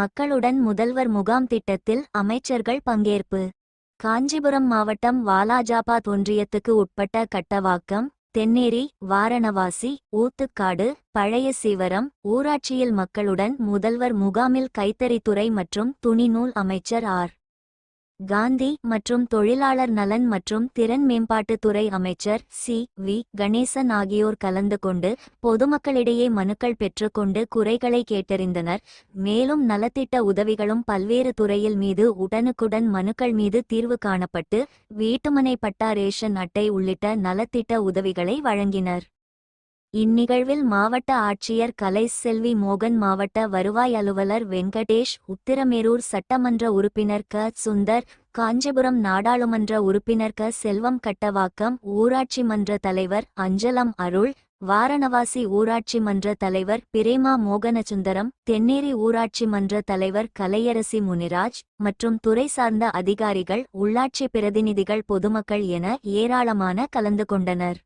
மக்களுடன் முதல்வர் முகாம் திட்டத்தில் அமைச்சர்கள் பங்கேற்பு. காஞ்சிபுரம் மாவட்டம் வாலாஜாபாத் ஒன்றியத்துக்கு உட்பட்ட கட்டவாக்கம் தென்னேரி வாரணவாசி ஊத்துக்காடு பழைய சீவரம் ஊராட்சியில் மக்களுடன் முதல்வர் முகாமில் கைத்தறித்துறை மற்றும் துணிநூல் அமைச்சர் ஆர். காந்தி மற்றும் தொழிலாளர் நலன் மற்றும் திறன் மேம்பாட்டுத்துறை அமைச்சர் சி. வி. கணேசன் ஆகியோர் கலந்து கொண்டு பொதுமக்களிடையே மனுக்கள் பெற்றுக்கொண்டு குறைகளை கேட்டறிந்தனர். மேலும் நலத்திட்ட உதவிகளும் பல்வேறு துறையில் மீது உடனுக்குடன் மனுக்கள் மீது தீர்வு காணப்பட்டு வீட்டுமனை பட்டா ரேஷன் அட்டை உள்ளிட்ட நலத்திட்ட உதவிகளை வழங்கினர். இந்நிகழ்வில் மாவட்ட ஆட்சியர் கலை செல்வி மோகன் மாவட்ட வருவாய் அலுவலர் வெங்கடேஷ் உத்திரமேரூர் சட்டமன்ற உறுப்பினர் க. சுந்தர் காஞ்சிபுரம் நாடாளுமன்ற உறுப்பினர் க. செல்வம் கட்டவாக்கம் ஊராட்சி மன்ற தலைவர் அஞ்சலம் அருள் வாரணவாசி ஊராட்சி மன்ற தலைவர் பிரேமா மோகனசுந்தரம் தென்னேரி ஊராட்சி மன்ற தலைவர் கலையரசி முனிராஜ் மற்றும் துறை சார்ந்த அதிகாரிகள் உள்ளாட்சி பிரதிநிதிகள் பொதுமக்கள் என ஏராளமான கலந்து கொண்டனர்.